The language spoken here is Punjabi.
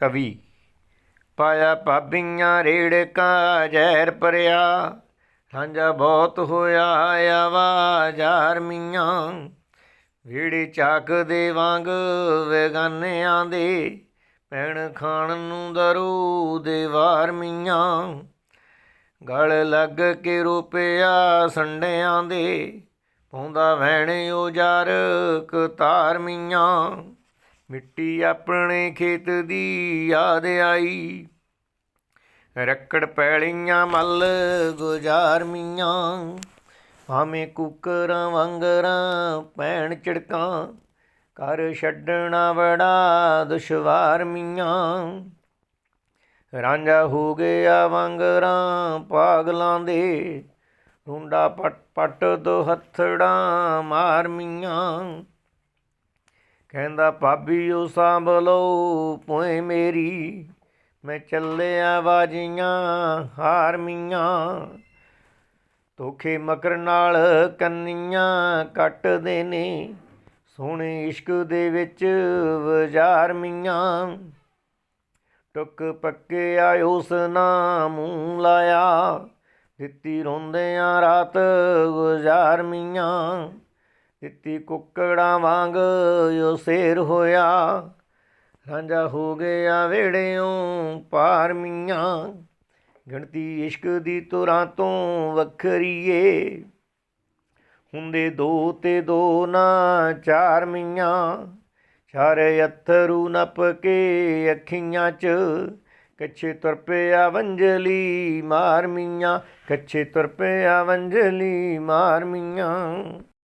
ਕਵੀ। ਪਾਇਆ ਭਾਬੀਆਂ ਰੇੜਕਾ ਜ਼ਹਿਰ ਪਰਿਆ ਸਾਂਝਾ ਬਹੁਤ ਹੋਇਆ ਆਵਾਜ਼ਾਰ ਮੀਆਂ। ਵੀੜੀ ਚਾਕ ਦੇ ਵਾਂਗ ਵੇਗਾਨਿਆਂ ਦੇ। ਪੈਣ ਖਾਣ ਨੂੰ ਦਰੂ ਦੇ ਵਾਰ ਮੀਆਂ। ਗਲ ਲੱਗ ਕੇ ਰੁਪਿਆ ਸੰਡਿਆਂ ਦੇ। ਪਾਉਂਦਾ ਵਹਿਣ ਉਜਾਰ ਕਤਾਰ ਮੀਆਂ। ਮਿੱਟੀ ਆਪਣੇ ਖੇਤ ਦੀ ਯਾਦ ਆਈ। ਰੱਕੜ ਪੈਲੀਆਂ ਮੱਲ ਗੁਜ਼ਾਰ ਮੀਆਂ। ਭਾਵੇਂ ਕੁਕਰਾਂ ਵਾਂਗਰਾਂ ਪੈਣ ਝੜਕਾਂ ਕਰ ਛੱਡਣਾ ਬੜਾ ਦੁਸ਼ਵਾਰ ਮੀਆਂ। ਰਾਂਝਾ ਹੋ ਗਿਆ ਵਾਂਗਰਾਂ ਪਾਗਲਾਂ ਦੇ, ਰੁੰਡਾ ਪਟ ਪਟ ਦੋ ਹੱਥੜਾਂ ਮਾਰ ਮੀਆਂ। ਕਹਿੰਦਾ, ਭਾਬੀ, ਉਹ ਸਾਂਭ ਲਓ ਪੋਏ ਮੇਰੀ। ਮੈਂ ਚੱਲਿਆ ਬਾਜੀਆਂ ਹਾਰ ਮੀਆਂ। ਤੋਖੇ ਮਕਰ ਨਾਲ ਕੰਨੀਆਂ ਕੱਟਦੇ ਨੇ। ਸੋਹਣੇ ਇਸ਼ਕ ਦੇ ਵਿੱਚ ਵਜ਼ਾਰ ਮੀਆਂ। ਟੁੱਕ ਪੱਕੇ ਆਇਓ ਉਸ ਨਾ ਮੂੰਹ ਲਾਇਆ। ਦਿੱਤੀ ਰੋਂਦਿਆਂ ਰਾਤ ਗੁਜ਼ਾਰ ਮੀਆਂ। ਦਿੱਤੀ ਕੁੱਕੜਾਂ ਵਾਂਗ ਜੋ ਸੇਰ ਹੋਇਆ। ਰਾਂਝਾ ਹੋ ਗਿਆ ਵੇੜਿਓਂ ਪਾਰ ਮੀਆਂ। ਗਿਣਤੀ ਇਸ਼ਕ ਦੀ ਤੁਰਾਂ ਤੋਂ ਵੱਖਰੀਏ। ਹੁੰਦੇ ਦੋ ਤੇ ਦੋ ਨਾ ਚਾਰ ਮੀਆਂ। ਚਾਰੇ ਅਥਰੂ ਨਪ ਕੇ ਅੱਖੀਆਂ 'ਚ ਕੱਛੇ ਤੁਰ ਪਿਆ ਵੰਜਲੀ ਮਾਰ ਮੀਆਂ। ਕੱਛੇ ਤੁਰ ਪਿਆ ਵੰਜਲੀ ਮਾਰ ਮੀਆਂ।